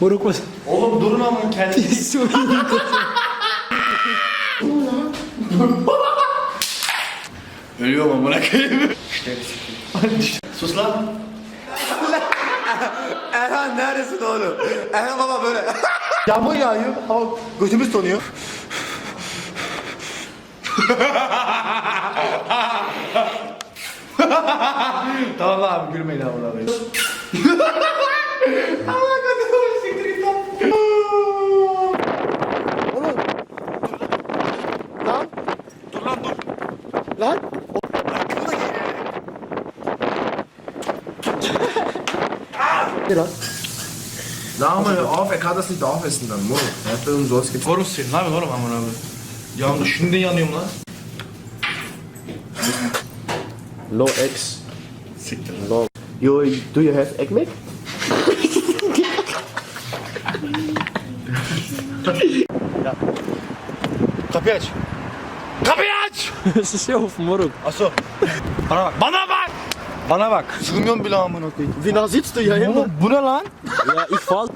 Moruk bas. Oğlum durun ama kendiniz. Ölüyorum amına koyayım. Sus lan. Erhan neredesin oğlum? Erhan baba böyle. Yağmur yağıyor ama gözümüz donuyor. Tamam abi gülmeyin abi abi. Lan. Dur lan dur. Lan. Na, maar af, ik ga dat niet afwissen dan, mooi. Hij heeft hem zoals gezegd. Korun seni. Ne yapıyorsun oğlum amına abi? Yandı şimdi yanıyorum lan. Low X. Siktir. Low. You, do you have ekmek? Kapıyı aç. Kapıyı aç! Sus of moruk. Aso. Bana bak. Bana bak! Bana bak. Sığmıyorum bile amına koyayım. Wie nah sitzt du? Oğlum bu ne lan? Ya ich fall.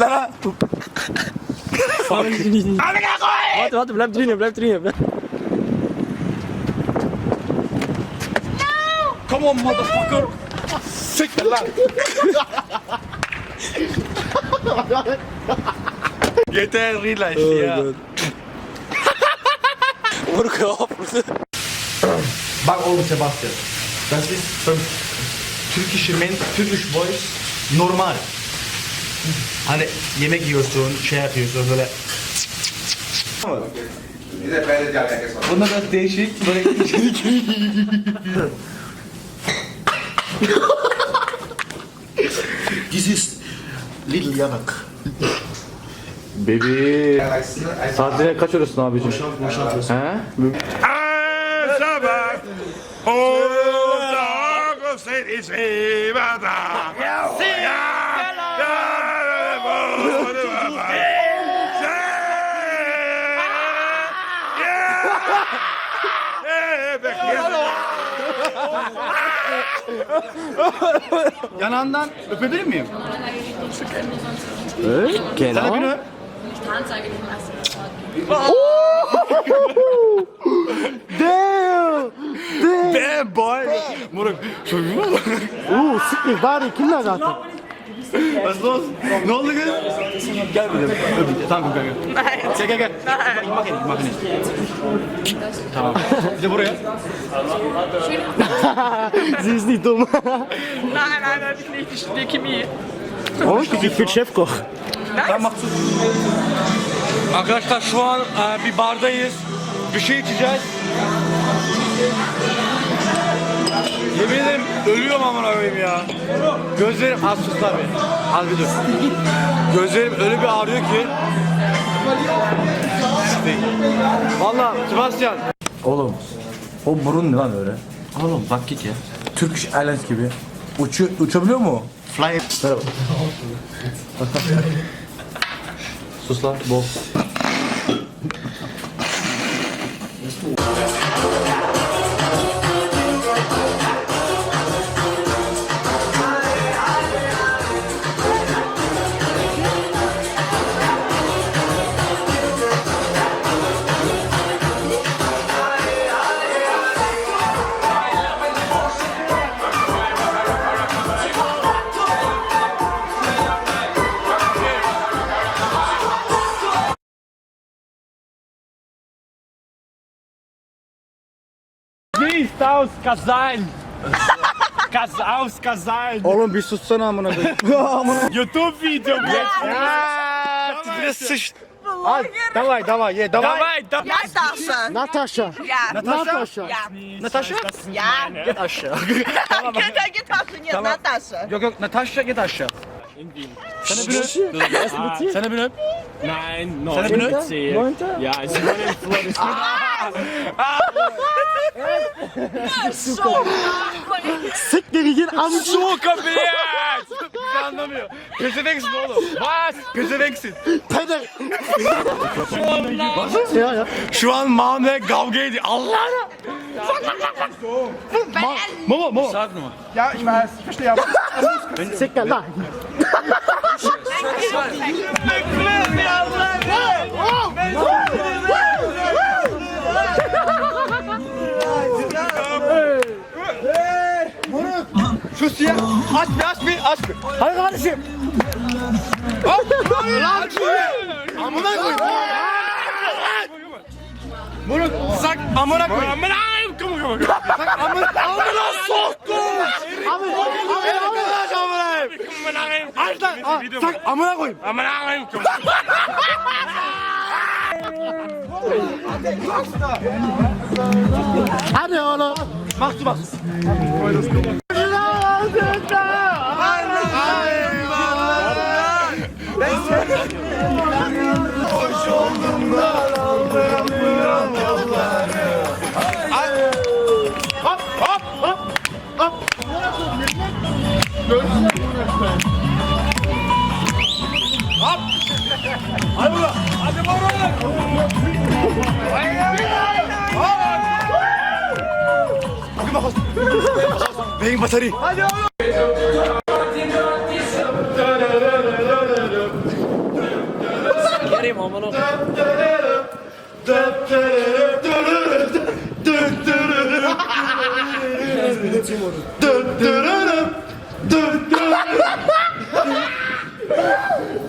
Lan lan. Fall nicht. Warte, warte, bleib drinnen, bleib drinnen. Bleib. Come on motherfucker. Siktir lan. Yeter relax ya. Moruk hör auf. Bak oğlum Sebastian. Das ist für Türkische Men, Turkish boys normal. Hani yemek yiyorsun, şey yapıyorsun böyle. Bunda da değişik böyle This is Little Yanak. Baby. Saatine kaç arıyorsun abicim? Boşalt, boşalt. He? sabah Oldağım seni sevada yanağından öpebilir miyim? He? Sen de beni Genau. öp. Anzeige den ersten Damn! Bad boy. Moruk. Çocuğuma bak. Uh, siktir bari kimler zaten? Was los? Ne oldu kız? Gel bir de. Öp. Tamam gel gel. Gel gel gel. Ich mach ihn, ich mach ihn. Tamam. Bir de buraya. Sie ist nicht dumm. Nein, nein, nein, ich nicht. Ich studiere Chemie. Und? Ich bin Chefkoch. Ben Maksut. Arkadaşlar şu an e, bir bardayız. Bir şey içeceğiz. Yemin ederim ölüyorum amına koyayım ya. Gözlerim az sus tabi. Az bir dur. Gözlerim öyle bir ağrıyor ki. Valla Sebastian. Oğlum, o burun ne lan öyle? Oğlum bak git ya. Turkish Airlines gibi. Uçu, uçabiliyor mu? Fly. Merhaba. Sus lan bol. Gehst aus Kazan. Kas aus Kazan. Oğlum bir sussana amına koyayım. YouTube Video jetzt. Tipine sıç. Al, davay davay ye davay. Давай, давай. Natascha. Natascha. Ja. Natascha. Ja. Natasha? Ja. Git aşağı. Tamam. Geht er geht auch trainiert. Natascha. Yok yok Natasha git aşağı. Sen de beni öp. Sen de beni öp. Nein, Sen de beni öp. Neunte? Ja, es ist meine Flores. Siktir git amca. Soğuk kapıyı. Bizi anlamıyor. Pezevenksin oğlum. Was? Pezevenksin. Peder. Ya ya. Şu an Mame kavga ediyor. Allah'ına. Mama, Mama. Sag nur. Ja, ich weiß. Ich verstehe aber. Siktir lan. Şu siyah. Aç bir, aç bir, aç bir. Hadi kardeşim. Lan Amına koyayım. Bunu sak amına koyayım. Amına koyayım. Komm, komm, komm. Sak amına amına soktum. Amına amına Amına Aç lan. Aa, Sak amına koyayım. Amına koyayım. Komm. Hadi oğlum. Bak bak. Beyin batarya. Hadi oğlum. Kerim amına.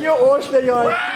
Ya hoş be ya.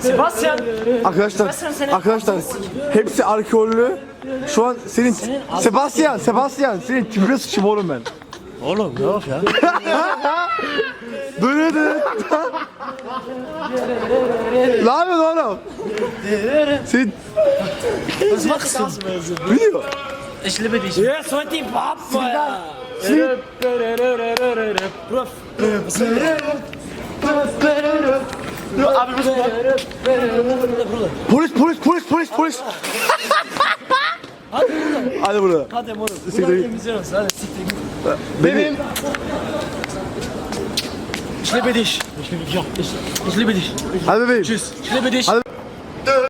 Sebastian. Arkadaşlar, arkadaşlar hepsi alkollü. Şu an senin, Sebastian, Sebastian senin tüpüne sıçayım oğlum ben. Oğlum yok ya. Böyle de. Ne yapıyorsun oğlum? Senin Was machst du? video. Ich liebe dich. Ja, so die Papa. Ja. Senin Prof. polis polis polis polis polis. Hadi burada. Hadi moruk. Siktir Burayı git. temizliyoruz. Hadi siktir git. Benim. Ich liebe dich. Ich liebe dich. Hadi bebeğim. Tschüss. Dich. Hadi